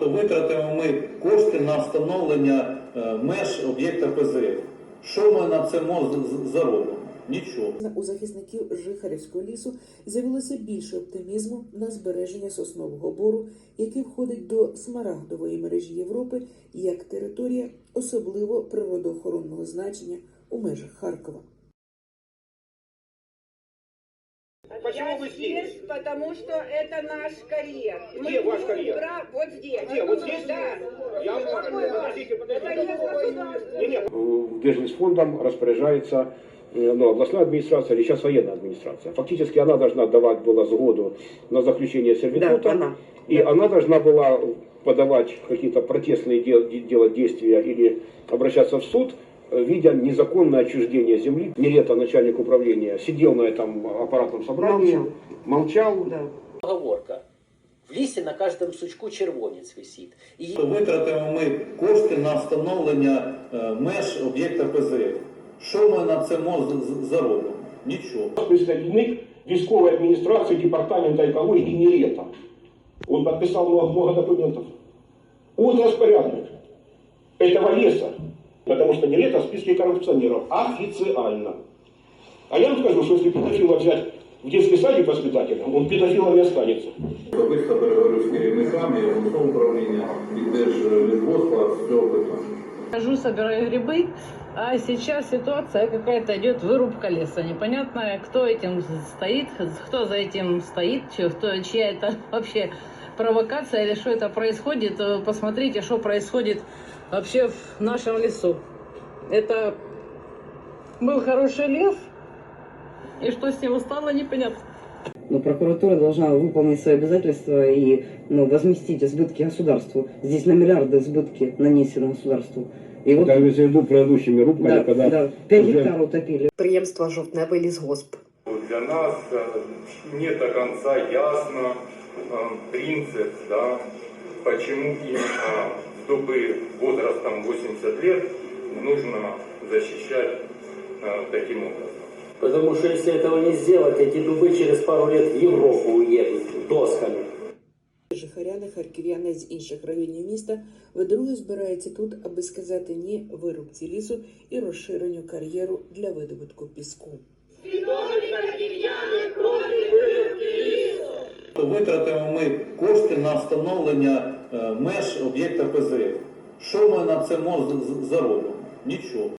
Витратимо ми кошти на встановлення е, меж об'єкта ПЗФ. Що ми на це заробимо? Нічого. У захисників Жихарівського лісу з'явилося більше оптимізму на збереження соснового бору, який входить до смарагдової мережі Європи як територія особливо природоохоронного значення у межах Харкова. Почему Я вы здесь, здесь? потому что это наш карьер. Где ваш карьер? Бра- Вот здесь. Где? Вот здесь? Да. Я вам Какой ваш? подождите, подождите. Это не государство. Не, не. Держлесфондом распоряжается э, ну, областная администрация или сейчас военная администрация. Фактически она должна давать была сгоду на заключение сервитута. Да, она. И она должна была подавать какие-то протестные дел- делать действия или обращаться в суд, э, видя незаконное отчуждение земли. Нелето начальник управления сидел на этом аппаратном собрании, Молчал. молчал. Да. Поговорка. В лісі на кожному сучку червонець висить. І Витратимо ми кошти на встановлення е, меж об'єкта ПЗФ. Що ми на це мо- з- з- заробимо? Нічого. представник військової адміністрації департамента екології і Нерета. Он подписал много, много документов. Он распорядник этого леса. Потому что Нерета в списке коррупционеров. Официально. А я вам скажу, что если педофила взять в детский садик воспитателем, он педофилом не останется. Особисто переговорю з керівниками обласного управління і Держлісгоспа з цього питання. Хожу, собираю грибы, а сейчас ситуация какая-то идет вырубка леса. Непонятно, кто этим стоит, кто за этим стоит, чё- кто, чья это вообще провокация или что это происходит. Э, Посмотрите, что происходит вообще в нашем лесу. Это был хороший лес, и что с него стало, непонятно. Но прокуратура должна выполнить свои обязательства и ну, возместить избытки государству. Здесь на миллиарды избытки нанесены государству. И вот, Я имею в виду предыдущими рубками, да, когда да, 5 уже- гектаров утопили. Підприємства Жовтневий лісгосп. Для нас э, не до конца ясно э, принцип, да, почему именно дубы возрастом 80 лет нужно защищать э, таким образом. Потому что если этого не сделать, эти дубы через пару лет в Европу уедут досками. Жихаряни, харків'яни з інших районів міста вдруге збираються тут, аби сказати ні вирубці лісу і розширенню кар'єру для видобутку піску. Витратимо ми кошти на встановлення меж об'єкта ПЗФ. Що ми на це заробимо? Нічого.